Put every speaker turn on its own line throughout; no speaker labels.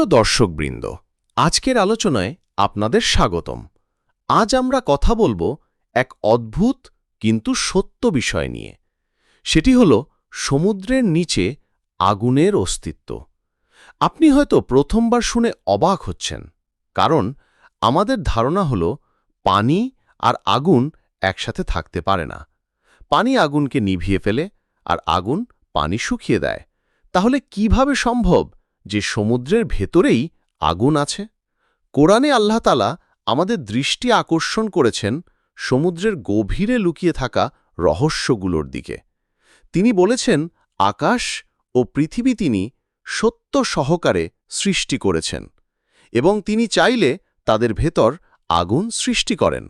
প্রিয় দর্শকবৃন্দ, আজকের আলোচনায় আপনাদের স্বাগতম। আজ আমরা কথা বলব এক অদ্ভুত কিন্তু সত্য বিষয় নিয়ে। সেটি হল সমুদ্রের নিচে আগুনের অস্তিত্ব। আপনি হয়তো প্রথমবার শুনে অবাক হচ্ছেন, কারণ আমাদের ধারণা হল পানি আর আগুন একসাথে থাকতে পারে না। পানি আগুনকে নিভিয়ে ফেলে আর আগুন পানি শুকিয়ে দেয়। তাহলে কীভাবে সম্ভব যে সমুদ্রের ভেতরেই আগুন আছে। কোরআনে আল্লাহতালা আমাদের দৃষ্টি আকর্ষণ করেছেন সমুদ্রের গভীরে লুকিয়ে থাকা রহস্যগুলোর দিকে। তিনি বলেছেন, আকাশ ও পৃথিবী তিনি সত্য সহকারে সৃষ্টি করেছেন এবং তিনি চাইলে তাদের ভেতর আগুন সৃষ্টি করেন।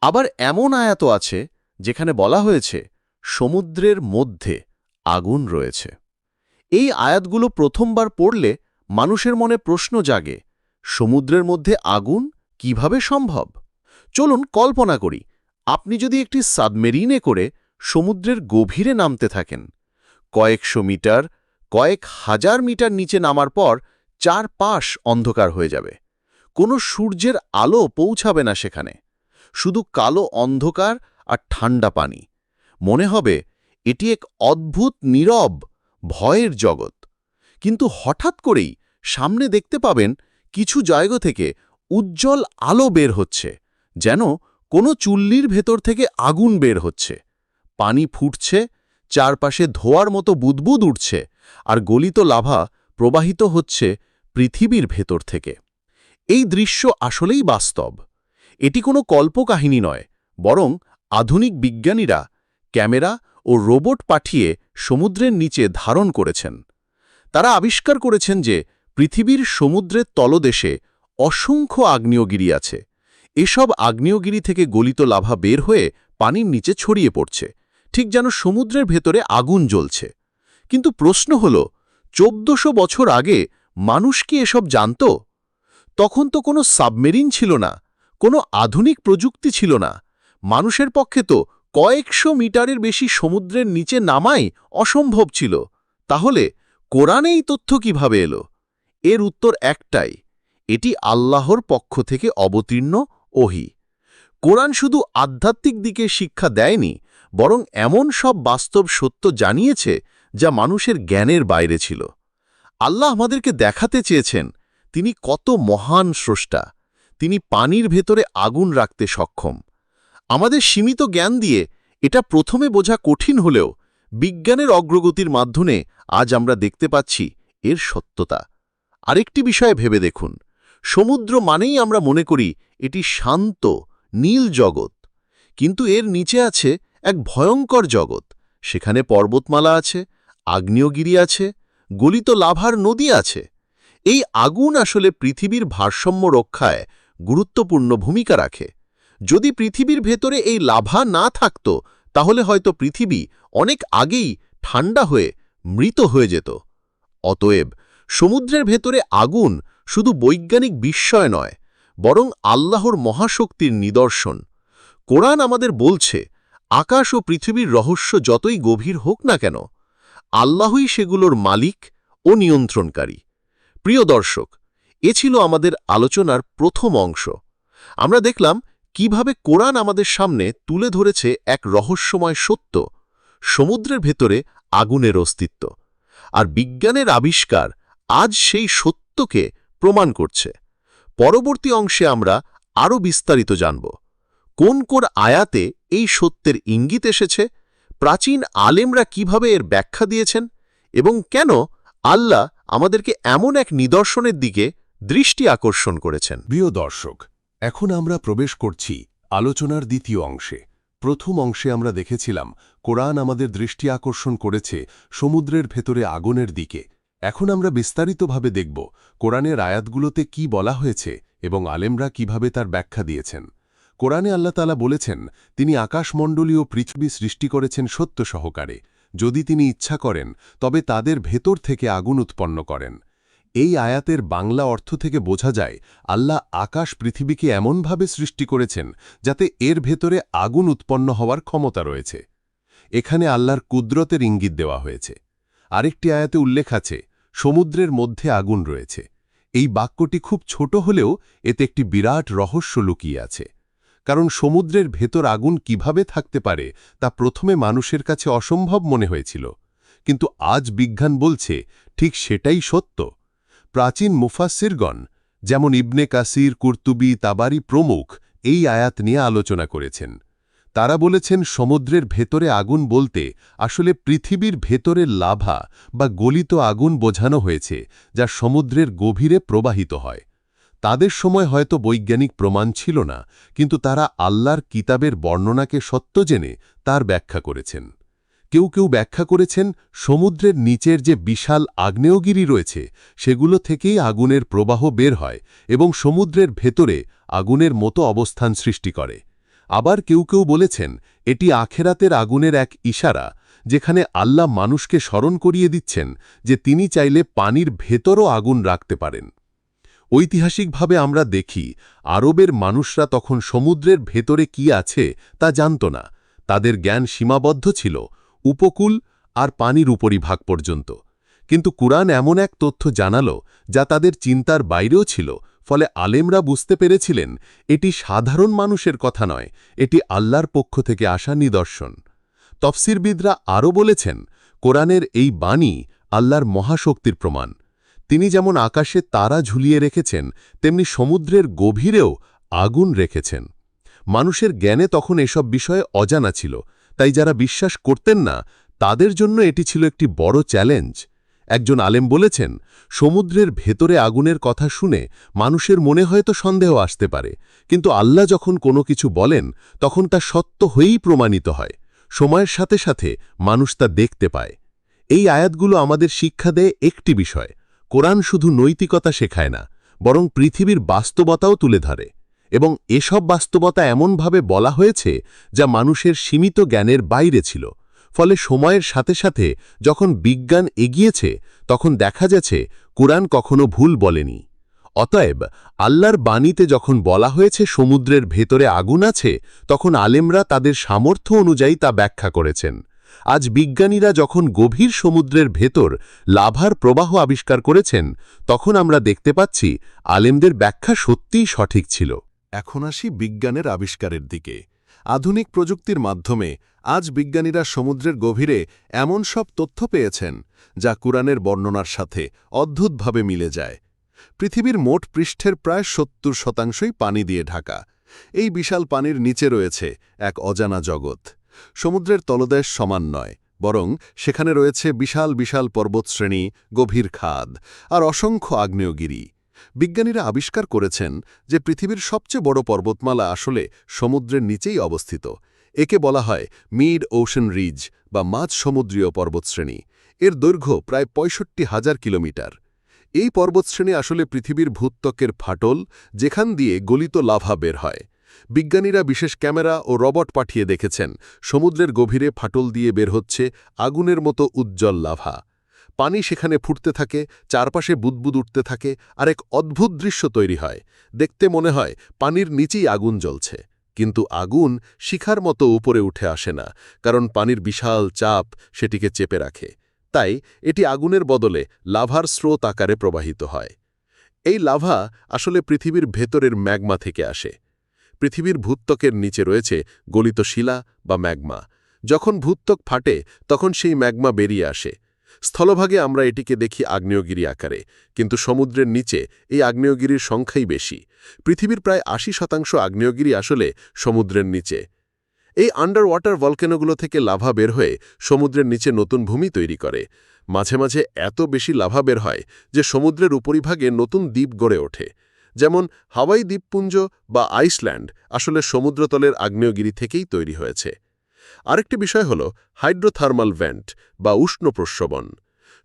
আবার এমন আয়াত আছে যেখানে বলা হয়েছে, সমুদ্রের মধ্যে আগুন রয়েছে। এই আয়াতগুলো প্রথমবার পড়লে মানুষের মনে প্রশ্ন জাগে, সমুদ্রের মধ্যে আগুন কীভাবে সম্ভব? চলুন কল্পনা করি, আপনি যদি একটি সাবমেরিনে করে সমুদ্রের গভীরে নামতে থাকেন, কয়েকশো মিটার, কয়েক হাজার মিটার নিচে নামার পর চার পাশ অন্ধকার হয়ে যাবে, কোনো সূর্যের আলো পৌঁছাবে না সেখানে, শুধু কালো অন্ধকার আর ঠান্ডা পানি। মনে হবে, এটি এক অদ্ভুত নীরব ভয়ের জগৎ। কিন্তু হঠাৎ করেই সামনে দেখতে পাবেন কিছু জায়গা থেকে উজ্জ্বল আলো বের হচ্ছে, যেন কোনো চুল্লির ভেতর থেকে আগুন বের হচ্ছে। পানি ফুটছে, চারপাশে ধোয়ার মতো বুদবুদ উঠছে, আর গলিত লাভা প্রবাহিত হচ্ছে পৃথিবীর ভেতর থেকে। এই দৃশ্য আসলেই বাস্তব। এটি কোনো কল্পকাহিনী নয়, বরং আধুনিক বিজ্ঞানীরা, ক্যামেরা ও রোবট পাঠিয়ে সমুদ্রের নিচে ধারণ করেছেন। তারা আবিষ্কার করেছেন যে পৃথিবীর সমুদ্রের তলদেশে অসংখ্য আগ্নেয়গিরি আছে। এসব আগ্নেয়গিরি থেকে গলিত লাভা বের হয়ে পানির নিচে ছড়িয়ে পড়ছে। ঠিক যেন সমুদ্রের ভেতরে আগুন জ্বলছে। কিন্তু প্রশ্ন হল, চোদ্দশো বছর আগে মানুষ কি এসব জানত? তখন তো কোনো সাবমেরিন ছিল না, কোনো আধুনিক প্রযুক্তি ছিল না। মানুষের পক্ষে তো কয়েকশো মিটারের বেশি সমুদ্রের নিচে নামাই অসম্ভব ছিল। তাহলে কোরআনে এই তথ্য কীভাবে এলো? এর উত্তর একটাই, এটি আল্লাহর পক্ষ থেকে অবতীর্ণ, ওহি। কোরআন শুধু আধ্যাত্মিক দিকে শিক্ষা দেয়নি, বরং এমন সব বাস্তব সত্য জানিয়েছে যা মানুষের জ্ঞানের বাইরে ছিল। আল্লাহ আমাদেরকে দেখাতে চেয়েছেন, তিনি কত মহান স্রষ্টা, তিনি পানির ভেতরে আগুন রাখতে সক্ষম। আমাদের সীমিত জ্ঞান দিয়ে এটা প্রথমে বোঝা কঠিন হলেও বিজ্ঞানের অগ্রগতির মাধ্যমে আজ আমরা দেখতে পাচ্ছি এর সত্যতা। আরেকটি বিষয়ে ভেবে দেখুন। সমুদ্র মানেই আমরা মনে করি এটি শান্ত, নীল জগৎ। কিন্তু এর নিচে আছে এক ভয়ঙ্কর জগৎ। সেখানে পর্বতমালা আছে, আগ্নেয়গিরি আছে, গলিত লাভার নদী আছে। এই আগুন আসলে পৃথিবীর ভারসাম্য রক্ষায় গুরুত্বপূর্ণ ভূমিকা রাখে। যদি পৃথিবীর ভেতরে এই লাভা না থাকত, তাহলে হয়তো পৃথিবী অনেক আগেই ঠান্ডা হয়ে মৃত হয়ে যেত। অতএব সমুদ্রের ভেতরে আগুন শুধু বৈজ্ঞানিক বিস্ময় নয়, বরং আল্লাহর মহাশক্তির নিদর্শন। কোরআন আমাদের বলছে, আকাশ ও পৃথিবীর রহস্য যতই গভীর হোক না কেন, আল্লাহই সেগুলোর মালিক ও নিয়ন্ত্রণকারী। প্রিয় দর্শক, এ ছিল আমাদের আলোচনার প্রথম অংশ। আমরা দেখলাম কীভাবে কোরআন আমাদের সামনে তুলে ধরেছে এক রহস্যময় সত্য? সমুদ্রের ভেতরে আগুনের অস্তিত্ব। আর বিজ্ঞানের আবিষ্কার আজ সেই সত্যকে প্রমাণ করছে। পরবর্তী অংশে আমরা আরও বিস্তারিত জানব। কোন কোন আয়াতে এই সত্যের ইঙ্গিত এসেছে? প্রাচীন আলেমরা কীভাবে এর ব্যাখ্যা দিয়েছেন? এবং কেন আল্লাহ আমাদেরকে এমন এক নিদর্শনের দিকে দৃষ্টি আকর্ষণ করেছেন?
প্রিয় দর্শক এখন আমরা প্রবেশ করছি আলোচনার দ্বিতীয় অংশে। প্রথম অংশে আমরা দেখেছিলাম, কোরআন আমাদের দৃষ্টি আকর্ষণ করেছে সমুদ্রের ভেতরে আগুনের দিকে। এখন আমরা বিস্তারিতভাবে দেখব, কোরআনের আয়াতগুলোতে কি বলা হয়েছে এবং আলেমরা কীভাবে তার ব্যাখ্যা দিয়েছেন। কোরআনে আল্লাহতালা বলেছেন, তিনি আকাশমণ্ডলীয় পৃথিবী সৃষ্টি করেছেন সত্য সহকারে। যদি তিনি ইচ্ছা করেন, তবে তাদের ভেতর থেকে আগুন উৎপন্ন করেন। এই আয়াতের বাংলা অর্থ থেকে বোঝা যায়, আল্লাহ আকাশ পৃথিবীকে এমনভাবে সৃষ্টি করেছেন যাতে এর ভেতরে আগুন উৎপন্ন হওয়ার ক্ষমতা রয়েছে। এখানে আল্লাহর কুদরতের ইঙ্গিত দেওয়া হয়েছে। আরেকটি আয়াতে উল্লেখ আছে, সমুদ্রের মধ্যে আগুন রয়েছে।
এই বাক্যটি খুব ছোট হলেও এতে একটি বিরাট রহস্য লুকিয়ে আছে। কারণ সমুদ্রের ভেতর আগুন কীভাবে থাকতে পারে তা প্রথমে মানুষের কাছে অসম্ভব মনে হয়েছিল। কিন্তু আজ বিজ্ঞান বলছে, ঠিক সেটাই সত্য। প্রাচীন মুফাসিরগণ যেমন ইবনে কাসির, কুর্তুবি, তাবারি প্রমুখ, এই আয়াত নিয়ে আলোচনা করেছেন। তারা বলেছেন, সমুদ্রের ভেতরে আগুন বলতে আসলে পৃথিবীর ভেতরের লাভা বা গলিত আগুন বোঝানো হয়েছে, যা সমুদ্রের গভীরে প্রবাহিত হয়। তাদের সময় হয়তো বৈজ্ঞানিক প্রমাণ ছিল না, কিন্তু তারা আল্লাহর কিতাবের বর্ণনাকে সত্য জেনে তার ব্যাখ্যা করেছেন। কেউ কেউ ব্যাখ্যা করেছেন, সমুদ্রের নিচের যে বিশাল আগ্নেয়গিরি রয়েছে, সেগুলো থেকেই আগুনের প্রবাহ বের হয় এবং সমুদ্রের ভেতরে আগুনের মতো অবস্থান সৃষ্টি করে। আবার কেউ কেউ বলেছেন, এটি আখেরাতের আগুনের এক ইশারা, যেখানে আল্লাহ মানুষকে স্মরণ করিয়ে দিচ্ছেন যে তিনি চাইলে পানির ভেতরও আগুন রাখতে পারেন। ঐতিহাসিকভাবে আমরা দেখি, আরবের মানুষরা তখন সমুদ্রের ভেতরে কি আছে তা জানত না। তাদের জ্ঞান সীমাবদ্ধ ছিল উপকূল আর পানির উপরিভাগ পর্যন্ত। কিন্তু কুরআন এমন এক তথ্য জানালো যা তাদের চিন্তার বাইরেও ছিল, ফলে আলেমরা বুঝতে পেরেছিলেন এটি সাধারণ মানুষের কথা নয়, এটি আল্লাহর পক্ষ থেকে আসা নিদর্শন। তফসিরবিদরা আরও বলেছেন, কোরআনের এই বাণী আল্লাহর মহাশক্তির প্রমাণ। তিনি যেমন আকাশে তারা ঝুলিয়ে রেখেছেন, তেমনি সমুদ্রের গভীরেও আগুন রেখেছেন। মানুষের জ্ঞানে তখন এসব বিষয়ে অজানা ছিল তাই যারা বিশ্বাস করতেন না, তাদের জন্য এটি ছিল একটি বড় চ্যালেঞ্জ। একজন আলেম বলেছেন, সমুদ্রের ভেতরে আগুনের কথা শুনে মানুষের মনে হয়তো সন্দেহ আসতে পারে, কিন্তু আল্লাহ যখন কোনো কিছু বলেন, তখন তা সত্য হয়েই প্রমাণিত হয়। সময়ের সাথে সাথে মানুষ তা দেখতে পায়। এই আয়াতগুলো আমাদের শিক্ষা দেয় একটি বিষয়, কোরআন শুধু নৈতিকতা শেখায় না, বরং পৃথিবীর বাস্তবতাও তুলে ধরে। এবং এসব বাস্তবতা এমনভাবে বলা হয়েছে যা মানুষের সীমিত জ্ঞানের বাইরে ছিল। ফলে সময়ের সাথে সাথে যখন বিজ্ঞান এগিয়েছে, তখন দেখা যাচ্ছে কোরআন কখনো ভুল বলেনি। অতএব আল্লাহর বাণীতে যখন বলা হয়েছে সমুদ্রের ভেতরে আগুন আছে, তখন আলেমরা তাদের সামর্থ্য অনুযায়ী তা ব্যাখ্যা করেছেন। আজ বিজ্ঞানীরা যখন গভীর সমুদ্রের ভেতর লাভার প্রবাহ আবিষ্কার করেছেন, তখন আমরা দেখতে পাচ্ছি আলেমদের ব্যাখ্যা সত্যিই সঠিক ছিল।
এখন আসি বিজ্ঞানের আবিষ্কারের দিকে। আধুনিক প্রযুক্তির মাধ্যমে আজ বিজ্ঞানীরা সমুদ্রের গভীরে এমন সব তথ্য পেয়েছেন, যা কুরআনের বর্ণনার সাথে অদ্ভুতভাবে মিলে যায়। পৃথিবীর মোট পৃষ্ঠের প্রায় সত্তর শতাংশই পানি দিয়ে ঢাকা। এই বিশাল পানির নিচে রয়েছে এক অজানা জগৎ। সমুদ্রের তলদেশ সমান নয়, বরং সেখানে রয়েছে বিশাল বিশাল পর্বতশ্রেণী, গভীর খাদ, আর অসংখ্য আগ্নেয়গিরি। বিজ্ঞানীরা আবিষ্কার করেছেন যে পৃথিবীর সবচেয়ে বড় পর্বতমালা আসলে সমুদ্রের নিচেই অবস্থিত। একে বলা হয় মিড ওশন রিজ বা মাঝ সমুদ্রীয় পর্বতশ্রেণী। এর দৈর্ঘ্য প্রায় পঁয়ষট্টি হাজার কিলোমিটার। এই পর্বতশ্রেণী আসলে পৃথিবীর ভূত্বকের ফাটল যেখান দিয়ে গলিত লাভা বের হয়। বিজ্ঞানীরা বিশেষ ক্যামেরা ও রবট পাঠিয়ে দেখেছেন, সমুদ্রের গভীরে ফাটল দিয়ে বের হচ্ছে আগুনের মতো উজ্জ্বল লাভা। পানি সেখানে ফুটতে থাকে, চারপাশে বুদবুদ উঠতে থাকে, আর এক অদ্ভুত দৃশ্য তৈরি হয়। দেখতে মনে হয় পানির নিচেই আগুন জ্বলছে। কিন্তু আগুন শিখার মতো উপরে উঠে আসে না, কারণ পানির বিশাল চাপ সেটিকে চেপে রাখে। তাই এটি আগুনের বদলে লাভার স্রোত আকারে প্রবাহিত হয়। এই লাভা আসলে পৃথিবীর ভেতরের ম্যাগমা থেকে আসে। পৃথিবীর ভূত্বকের নিচে রয়েছে গলিত শিলা বা ম্যাগমা। যখন ভূত্বক ফাটে, তখন সেই ম্যাগমা বেরিয়ে আসে। স্থলভাগে আমরা এটিকে দেখি আগ্নেয়গিরি আকারে, কিন্তু সমুদ্রের নিচে এই আগ্নেয়গিরির সংখ্যাই বেশি। পৃথিবীর প্রায় আশি শতাংশ আগ্নেয়গিরি আসলে সমুদ্রের নিচে। এই আন্ডার ওয়াটার ভলকেনোগুলো থেকে লাভা বের হয়ে সমুদ্রের নিচে নতুন ভূমি তৈরি করে। মাঝে মাঝে এত বেশি লাভা বের হয় যে সমুদ্রের উপরিভাগে নতুন দ্বীপ গড়ে ওঠে। যেমন হাওয়াই দ্বীপপুঞ্জ বা আইসল্যান্ড আসলে সমুদ্রতলের আগ্নেয়গিরি থেকেই তৈরি হয়েছে। আরেকটি বিষয় হল হাইড্রোথার্মাল ভ্যান্ট বা উষ্ণ প্রস্রবণ।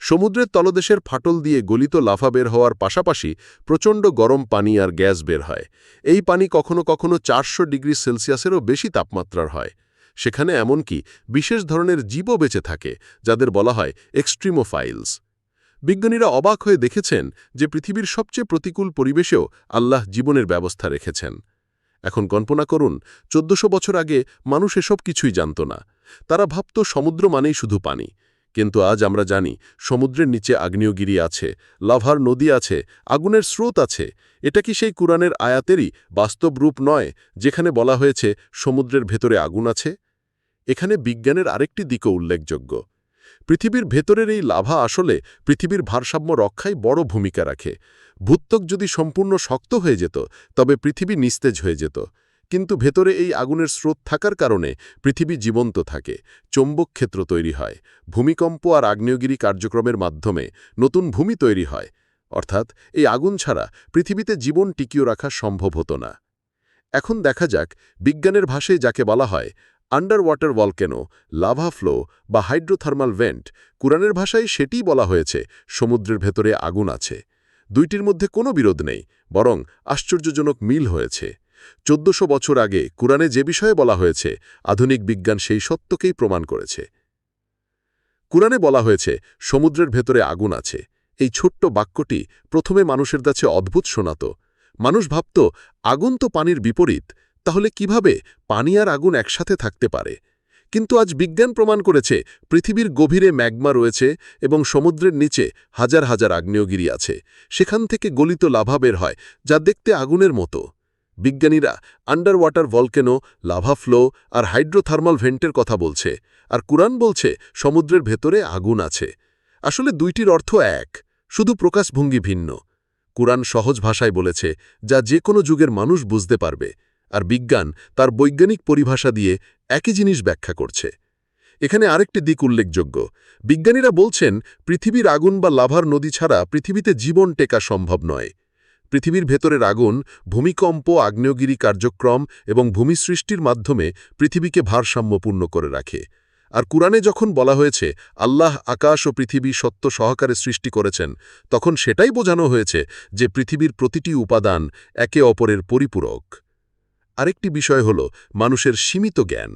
সমুদ্রের তলদেশের ফাটল দিয়ে গলিত লাফা বের হওয়ার পাশাপাশি প্রচণ্ড গরম পানি আর গ্যাস বের হয়। এই পানি কখনো কখনো চারশো ডিগ্রি সেলসিয়াসেরও বেশি তাপমাত্রার হয়। সেখানে এমনকি বিশেষ ধরনের জীবও বেঁচে থাকে, যাদের বলা হয় এক্সট্রিমোফাইলস। বিজ্ঞানীরা অবাক হয়ে দেখেছেন যে পৃথিবীর সবচেয়ে প্রতিকূল পরিবেশেও আল্লাহ জীবনের ব্যবস্থা রেখেছেন। এখন কল্পনা করুন, চোদ্দশো বছর আগে মানুষ এসব কিছুই জানত না। তারা ভাবত সমুদ্র মানেই শুধু পানি। কিন্তু আজ আমরা জানি, সমুদ্রের নিচে আগ্নেয়গিরি আছে, লাভার নদী আছে, আগুনের স্রোত আছে। এটা কি সেই কুরআনের আয়াতেরই বাস্তব রূপ নয়, যেখানে বলা হয়েছে, সমুদ্রের ভেতরে আগুন আছে? এখানে বিজ্ঞানের আরেকটি দিকও উল্লেখযোগ্য। পৃথিবীর ভেতরের এই লাভা আসলে পৃথিবীর ভারসাম্য রক্ষায় বড় ভূমিকা রাখে। ভূত্বক যদি সম্পূর্ণ শক্ত হয়ে যেত, তবে পৃথিবী নিস্তেজ হয়ে যেত। কিন্তু ভেতরে এই আগুনের স্রোত থাকার কারণে পৃথিবী জীবন্ত থাকে, চৌম্বক ক্ষেত্র তৈরি হয়, ভূমিকম্প আর আগ্নেয়গিরি কার্যক্রমের মাধ্যমে নতুন ভূমি তৈরি হয়। অর্থাৎ এই আগুন ছাড়া পৃথিবীতে জীবন টিকিয়ে রাখা সম্ভব হতো না। এখন দেখা যাক বিজ্ঞানের ভাষায় যাকে বলা হয় under water volcano, lava flow বা হাইড্রোথার্মাল ভেন্ট, কুরআনের ভাষায় সেটিই বলা হয়েছে, সমুদ্রের ভেতরে আগুন আছে। দুইটির মধ্যে কোনো বিরোধ নেই, বরং আশ্চর্যজনক মিল হয়েছে। চোদ্দশো বছর আগে কুরআনে যে বিষয়ে বলা হয়েছে, আধুনিক বিজ্ঞান সেই সত্যকেই প্রমাণ করেছে। কুরআনে বলা হয়েছে, সমুদ্রের ভেতরে আগুন আছে। এই ছোট্ট বাক্যটি প্রথমে মানুষের কাছে অদ্ভুত শোনাত। মানুষ ভাবত, আগুন তো পানির বিপরীত, তাহলে কীভাবে পানি আর আগুন একসাথে থাকতে পারে? কিন্তু আজ বিজ্ঞান প্রমাণ করেছে, পৃথিবীর গভীরে ম্যাগমা রয়েছে এবং সমুদ্রের নিচে হাজার হাজার আগ্নেয়গিরি আছে। সেখান থেকে গলিত লাভা বের হয়, যা দেখতে আগুনের মতো। বিজ্ঞানীরা under water volcano, lava flow আর হাইড্রোথার্মাল ভেন্টের কথা বলছে, আর কুরআন বলছে সমুদ্রের ভেতরে আগুন আছে। আসলে দুইটির অর্থ এক, শুধু প্রকাশভঙ্গি ভিন্ন। কুরআন সহজ ভাষায় বলেছে, যা যে কোনো যুগের মানুষ বুঝতে পারবে। আর বিজ্ঞান তার বৈজ্ঞানিক পরিভাষা দিয়ে একই জিনিস ব্যাখ্যা করছে। এখানে আরেকটি দিক উল্লেখযোগ্য। বিজ্ঞানীরা বলছেন, পৃথিবীর আগুন বা লাভার নদী ছাড়া পৃথিবীতে জীবন টেকা সম্ভব নয়। পৃথিবীর ভেতরের আগুন ভূমিকম্প, আগ্নেয়গিরি কার্যক্রম এবং ভূমি সৃষ্টির মাধ্যমে পৃথিবীকে ভারসাম্যপূর্ণ করে রাখে। আর কুরআনে যখন বলা হয়েছে, আল্লাহ আকাশ ও পৃথিবী সত্য সহকারে সৃষ্টি করেছেন, তখন সেটাই বোঝানো হয়েছে যে পৃথিবীর প্রতিটি উপাদান একে অপরের পরিপূরক। আরেকটি বিষয় হল মানুষের সীমিত জ্ঞান।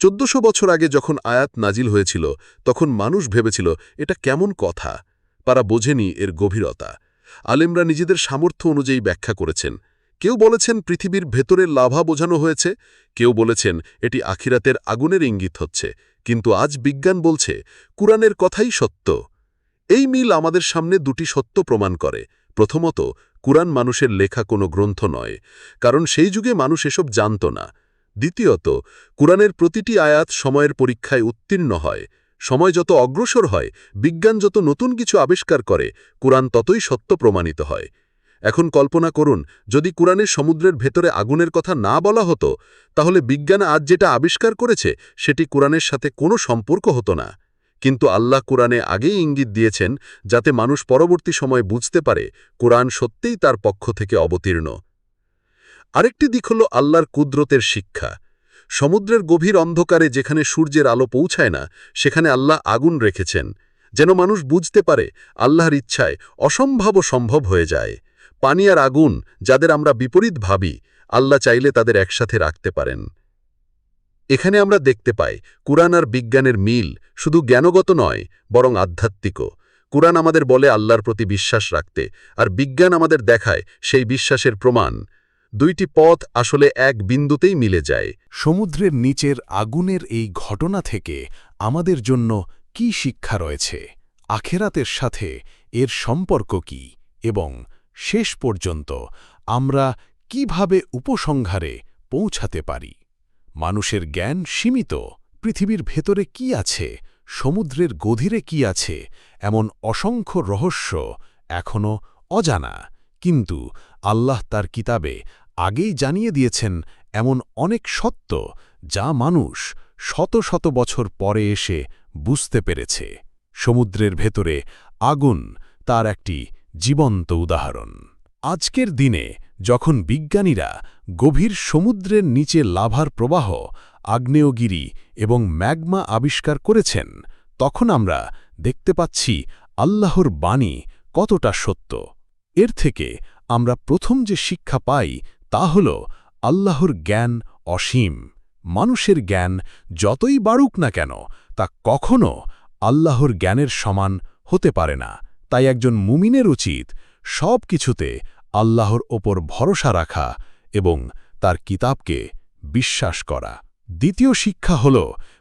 চোদ্দশো বছর আগে যখন আয়াত নাজিল হয়েছিল, তখন মানুষ ভেবেছিল, এটা কেমন কথা? তারা বোঝেনি এর গভীরতা। আলেমরা নিজেদের সামর্থ্য অনুযায়ী ব্যাখ্যা করেছেন। কেউ বলেছেন পৃথিবীর ভেতরের লাভা বোঝানো হয়েছে, কেউ বলেছেন এটি আখিরাতের আগুনের ইঙ্গিত হচ্ছে। কিন্তু আজ বিজ্ঞান বলছে, কুরআনের কথাই সত্য। এই মিল আমাদের সামনে দুটি সত্য প্রমাণ করে। প্রথমত কুরআন মানুষের লেখা কোনো গ্রন্থ নয়, কারণ সেই যুগে মানুষ এসব জানত না। দ্বিতীয়ত, কুরআনের প্রতিটি আয়াত সময়ের পরীক্ষায় উত্তীর্ণ হয়। সময় যত অগ্রসর হয়, বিজ্ঞান যত নতুন কিছু আবিষ্কার করে, কুরআন ততই সত্য প্রমাণিত হয়। এখন কল্পনা করুন, যদি কুরআনের সমুদ্রের ভেতরে আগুনের কথা না বলা হতো, তাহলে বিজ্ঞান আজ যেটা আবিষ্কার করেছে, সেটি কুরআনের সাথে কোনো সম্পর্ক হতো না। কিন্তু আল্লাহ কুরআনে আগেই ইঙ্গিত দিয়েছেন যাতে মানুষ পরবর্তী সময় বুঝতে পারে কুরআন সত্যিই তার পক্ষ থেকে অবতীর্ণ। আরেকটি দিক হল আল্লাহর কুদরতের শিক্ষা। সমুদ্রের গভীর অন্ধকারে যেখানে সূর্যের আলো পৌঁছায় না, সেখানে আল্লাহ আগুন রেখেছেন, যেন মানুষ বুঝতে পারে আল্লাহর ইচ্ছায় অসম্ভব সম্ভব হয়ে যায়। পানি আর আগুন, যাদের আমরা বিপরীত ভাবি, আল্লাহ চাইলে তাদের একসাথে রাখতে পারেন। এখানে আমরা দেখতে পাই, কুরআন আর বিজ্ঞানের মিল শুধু জ্ঞানগত নয়, বরং আধ্যাত্মিকও। কুরআন আমাদের বলে আল্লাহর প্রতি বিশ্বাস রাখতে, আর বিজ্ঞান আমাদের দেখায় সেই বিশ্বাসের প্রমাণ। দুইটি পথ আসলে এক বিন্দুতেই মিলে যায়।
সমুদ্রের নিচের আগুনের এই ঘটনা থেকে আমাদের জন্য কি শিক্ষা রয়েছে? আখেরাতের সাথে এর সম্পর্ক কি? এবং শেষ পর্যন্ত আমরা কীভাবে উপসংহারে পৌঁছাতে পারি? মানুষের জ্ঞান সীমিত। পৃথিবীর ভেতরে কি আছে? সমুদ্রের গধীরে কি আছে? এমন অসংখ্য রহস্য এখনও অজানা। কিন্তু আল্লাহ তার কিতাবে আগেই জানিয়ে দিয়েছেন এমন অনেক সত্য যা মানুষ শত শত বছর পরে এসে বুঝতে পেরেছে। সমুদ্রের ভেতরে আগুন তার একটি জীবন্ত উদাহরণ। আজকের দিনে যখন বিজ্ঞানীরা গভীর সমুদ্রের নিচে লাভার প্রবাহ, আগ্নেয়গিরি এবং ম্যাগমা আবিষ্কার করেছেন, তখন আমরা দেখতে পাচ্ছি আল্লাহর বাণী কতটা সত্য। এর থেকে আমরা প্রথম যে শিক্ষা পাই তা হল আল্লাহর জ্ঞান অসীম। মানুষের জ্ঞান যতই বাড়ুক না কেন, তা কখনো আল্লাহর জ্ঞানের সমান হতে পারে না। তাই একজন মুমিনের উচিত সব কিছুতে আল্লাহর ওপর ভরসা রাখা এবং তার কিতাবকে বিশ্বাস করা। দ্বিতীয় শিক্ষা হল,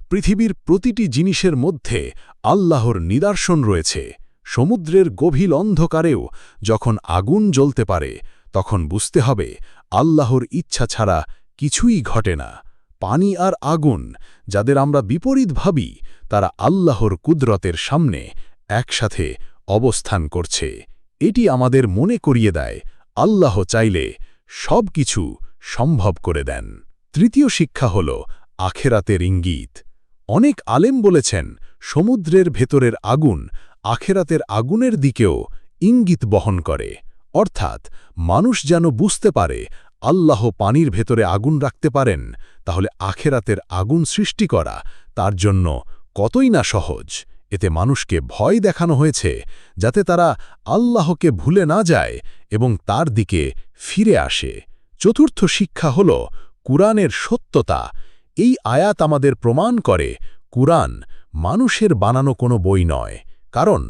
পৃথিবীর প্রতিটি জিনিসের মধ্যে আল্লাহর নিদর্শন রয়েছে। সমুদ্রের গভীর অন্ধকারেও যখন আগুন জ্বলতে পারে, তখন বুঝতে হবে আল্লাহর ইচ্ছা ছাড়া কিছুই ঘটে না। পানি আর আগুন, যাদের আমরা বিপরীত ভাবি, তারা আল্লাহর কুদরতের সামনে একসাথে অবস্থান করছে। এটি আমাদের মনে করিয়ে দেয় আল্লাহ চাইলে সব কিছু সম্ভব করে দেন। তৃতীয় শিক্ষা হল আখেরাতের ইঙ্গিত। অনেক আলেম বলেছেন, সমুদ্রের ভেতরের আগুন আখেরাতের আগুনের দিকেও ইঙ্গিত বহন করে। অর্থাৎ, মানুষ যেন বুঝতে পারে, আল্লাহ পানির ভেতরে আগুন রাখতে পারেন, তাহলে আখেরাতের আগুন সৃষ্টি করা তার জন্য কতই না সহজ। এতে মানুষকে ভয় দেখানো হয়েছে, যাতে তারা আল্লাহকে ভুলে না যায় এবং তার দিকে ফিরে আসে। চতুর্থ শিক্ষা হল কুরআনের সত্যতা। এই আয়াত আমাদের প্রমাণ করে, কুরআন মানুষের বানানো কোনো বই নয়, কারণ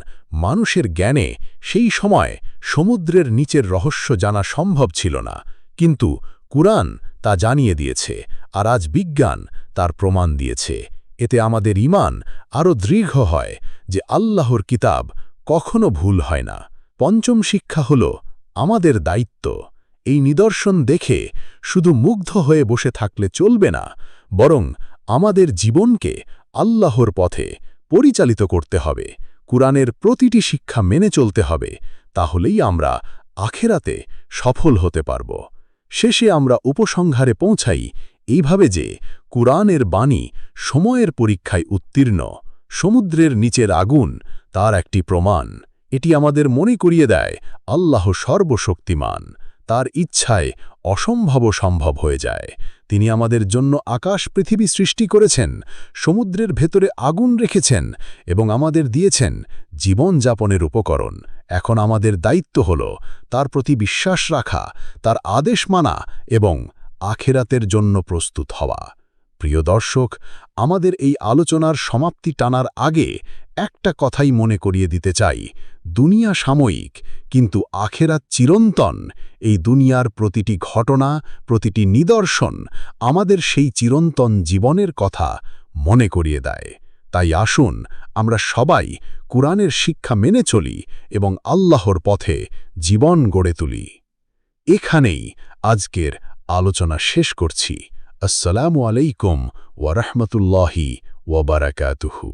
মানুষের জ্ঞানে সেই সময় সমুদ্রের নিচের রহস্য জানা সম্ভব ছিল না। কিন্তু কুরআন তা জানিয়ে দিয়েছে, আর আজ বিজ্ঞান তার প্রমাণ দিয়েছে। এতে আমাদের ইমান আরও দৃঢ় হয় যে আল্লাহর কিতাব কখনো ভুল হয় না। পঞ্চম শিক্ষা হল আমাদের দায়িত্ব। এই নিদর্শন দেখে শুধু মুগ্ধ হয়ে বসে থাকলে চলবে না, বরং আমাদের জীবনকে আল্লাহর পথে পরিচালিত করতে হবে। কুরআনের প্রতিটি শিক্ষা মেনে চলতে হবে, তাহলেই আমরা আখেরাতে সফল হতে পারব। শেষে আমরা উপসংহারে পৌঁছাই এইভাবে যে কুরআনের বাণী সময়ের পরীক্ষায় উত্তীর্ণ, সমুদ্রের নিচের আগুন তার একটি প্রমাণ। এটি আমাদের মনে করিয়ে দেয়, আল্লাহ সর্বশক্তিমান, তার ইচ্ছায় অসম্ভব সম্ভব হয়ে যায়। তিনি আমাদের জন্য আকাশ, পৃথিবী সৃষ্টি করেছেন, সমুদ্রের ভেতরে আগুন রেখেছেন এবং আমাদের দিয়েছেন জীবনযাপনের উপকরণ। এখন আমাদের দায়িত্ব হল তার প্রতি বিশ্বাস রাখা, তার আদেশ মানা এবং আখেরাতের জন্য প্রস্তুত হওয়া। প্রিয় দর্শক, আমাদের এই আলোচনার সমাপ্তি টানার আগে একটা কথাই মনে করিয়ে দিতে চাই। দুনিয়া সাময়িক, কিন্তু আখেরাত চিরন্তন। এই দুনিয়ার প্রতিটি ঘটনা, প্রতিটি নিদর্শন আমাদের সেই চিরন্তন জীবনের কথা মনে করিয়ে দেয়। তাই আসুন, আমরা সবাই কুরআনের শিক্ষা মেনে চলি এবং আল্লাহর পথে জীবন গড়ে তুলি। এখানেই আজকের আলোচনা শেষ করছি। আসসালামু আলাইকুম ওয়ারহমতুল্লাহি ওয়াবারাকাতুহু